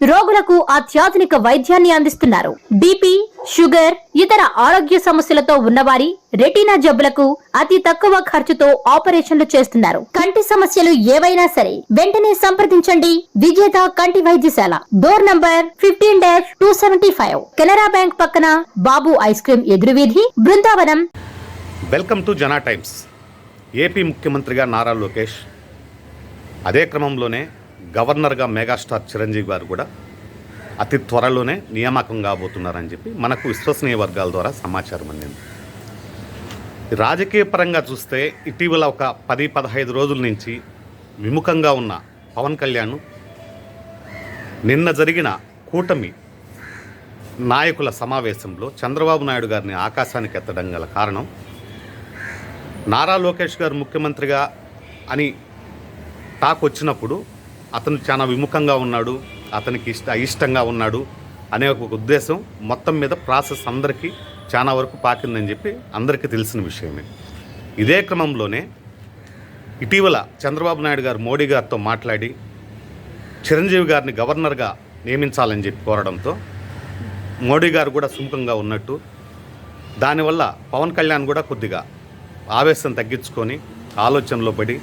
రోగులకు అత్యాధునిక వైద్యాన్ని అందిస్తున్నారు. బీపీ షుగర్ ఇతర ఆరోగ్య సమస్యలతో ఉన్నవారి రెటీనా జబ్బులకు అతి తక్కువ ఖర్చుతో ఆపరేషన్లు చేస్తున్నారు. కంటి సమస్యలు ఏవైనా సరే వెంటనే సంప్రదించండి. విజేత కంటి వైద్యశాల. Door number fifteen dash two seventy five. Canara bank పక్కన Babu ice cream ఎదురువీధి Brindavanam. Welcome to Jana Times. AP ముఖ్యమంత్రిగా నారా లోకేష్. అదే క్రమంలోనే గవర్నర్గా మెగాస్టార్ చిరంజీవి గారు కూడా అతి త్వరలోనే నియామకం కాబోతున్నారని చెప్పి మనకు విశ్వసనీయ వర్గాల ద్వారా సమాచారం అందింది. రాజకీయ పరంగా చూస్తే ఇటీవల ఒక పది పదహైదు రోజుల నుంచి విముఖంగా ఉన్న పవన్ కళ్యాణ్ నిన్న జరిగిన కూటమి నాయకుల సమావేశంలో చంద్రబాబు నాయుడు గారిని ఆకాశానికి ఎత్తడం గల కారణం నారా లోకేష్ గారు ముఖ్యమంత్రిగా అని టాక్ వచ్చినప్పుడు అతను చాలా విముఖంగా ఉన్నాడు అతనికి ఇష్ట అయిష్టంగా ఉన్నాడు అనే ఒక ఉద్దేశం మొత్తం మీద ప్రాసెస్ అందరికీ చాలా వరకు పాకిందని చెప్పి అందరికీ తెలిసిన విషయమే ఇదే క్రమంలోనే ఇటీవల చంద్రబాబు నాయుడు గారు మోడీ గారితో మాట్లాడి చిరంజీవి గారిని గవర్నర్గా నియమించాలని చెప్పి కోరడంతో మోడీ గారు కూడా సుముఖంగా ఉన్నట్టు దానివల్ల పవన్ కళ్యాణ్ కూడా కొద్దిగా ఆవేశం తగ్గించుకొని ఆలోచనలో పడి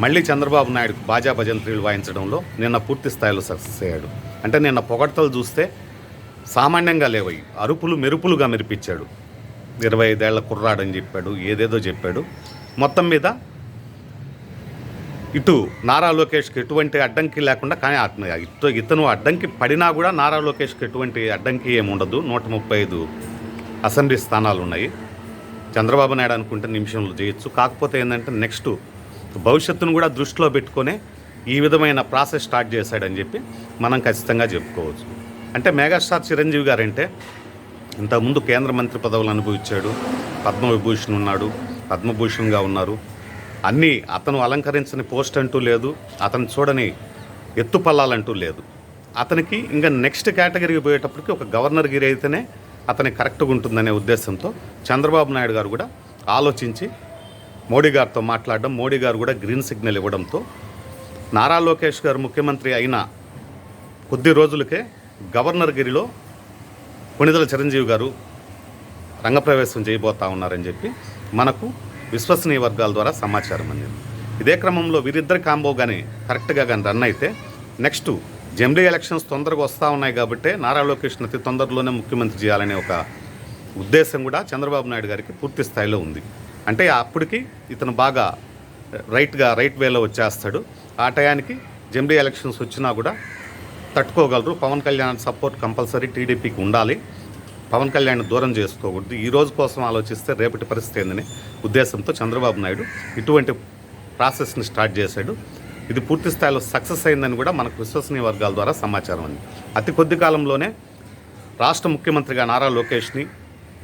మళ్ళీ చంద్రబాబు నాయుడుకు బాజా భజంత్రీలు వాయించడంలో నిన్న పూర్తి స్థాయిలో సక్సెస్ అయ్యాడు. అంటే నిన్న పొగడ్తలు చూస్తే సామాన్యంగా లేవయి అరుపులు మెరుపులుగా మెరిపించాడు. ఇరవై ఐదేళ్ళ కుర్రాడని చెప్పాడు ఏదేదో చెప్పాడు. మొత్తం మీద ఇటు నారా లోకేష్కి ఎటువంటి అడ్డంకి లేకుండా కానీ అతను ఇటు ఇతను అడ్డంకి పడినా కూడా నారా లోకేష్కి ఎటువంటి అడ్డంకి ఏముండదు నూట ముప్పై ఐదు అసెంబ్లీ స్థానాలు ఉన్నాయి. చంద్రబాబు నాయుడు అనుకుంటే నిమిషంలో చేయొచ్చు కాకపోతే ఏంటంటే నెక్స్ట్ భవిష్యత్తును కూడా దృష్టిలో పెట్టుకునే ఈ విధమైన ప్రాసెస్ స్టార్ట్ చేశాడని చెప్పి మనం ఖచ్చితంగా చెప్పుకోవచ్చు. అంటే మెగాస్టార్ చిరంజీవి గారంటే ఇంతకుముందు కేంద్ర మంత్రి పదవులు అనుభవించాడు పద్మవిభూషణ్ ఉన్నాడు పద్మభూషణ్గా ఉన్నారు. అన్నీ అతను అలంకరించని పోస్ట్ అంటూ లేదు అతను చూడని ఎత్తుపల్లాలంటూ లేదు. అతనికి ఇంకా నెక్స్ట్ కేటగిరీకి పోయేటప్పటికి ఒక గవర్నర్ గిరి అయితేనే అతనికి కరెక్ట్గా ఉంటుందనే ఉద్దేశంతో చంద్రబాబు నాయుడు గారు కూడా ఆలోచించి మోడీ గారితో మాట్లాడడం మోడీ గారు కూడా గ్రీన్ సిగ్నల్ ఇవ్వడంతో నారా లోకేష్ గారు ముఖ్యమంత్రి అయిన కొద్ది రోజులకే గవర్నర్ గిరిలో కొణిదల చిరంజీవి గారు రంగప్రవేశం చేయబోతా ఉన్నారని చెప్పి మనకు విశ్వసనీయ వర్గాల ద్వారా సమాచారం అందింది. ఇదే క్రమంలో వీరిద్దరి కాంబో కానీ కరెక్ట్గా కానీ రన్ అయితే నెక్స్ట్ జమిలీ ఎలక్షన్స్ తొందరగా వస్తూ ఉన్నాయి కాబట్టి నారా లోకేష్ అతి తొందరలోనే ముఖ్యమంత్రి చేయాలనే ఒక ఉద్దేశం కూడా చంద్రబాబు నాయుడు గారికి పూర్తి స్థాయిలో ఉంది. అంటే అప్పటికి ఇతను బాగా రైట్గా రైట్ వేలో వచ్చేస్తాడు. ఆ టయానికి జమిలీ ఎలక్షన్స్ వచ్చినా కూడా తట్టుకోగలరు. పవన్ కళ్యాణ్ సపోర్ట్ కంపల్సరీ టీడీపీకి ఉండాలి. పవన్ కళ్యాణ్ దూరం చేసుకోకూడదు. ఈ రోజు కోసం ఆలోచిస్తే రేపటి పరిస్థితి ఏందనే ఉద్దేశంతో చంద్రబాబు నాయుడు ఇటువంటి ప్రాసెస్ని స్టార్ట్ చేశాడు. ఇది పూర్తి స్థాయిలో సక్సెస్ అయిందని కూడా మనకు విశ్వసనీయ వర్గాల ద్వారా సమాచారం అంది. అతి కొద్ది కాలంలోనే రాష్ట్ర ముఖ్యమంత్రిగా నారా లోకేష్ని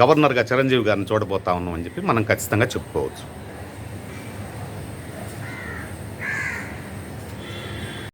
గవర్నర్గా చిరంజీవి గారిని చూడబోతా ఉన్నాం అని చెప్పి మనం ఖచ్చితంగా చెప్పుకోవచ్చు.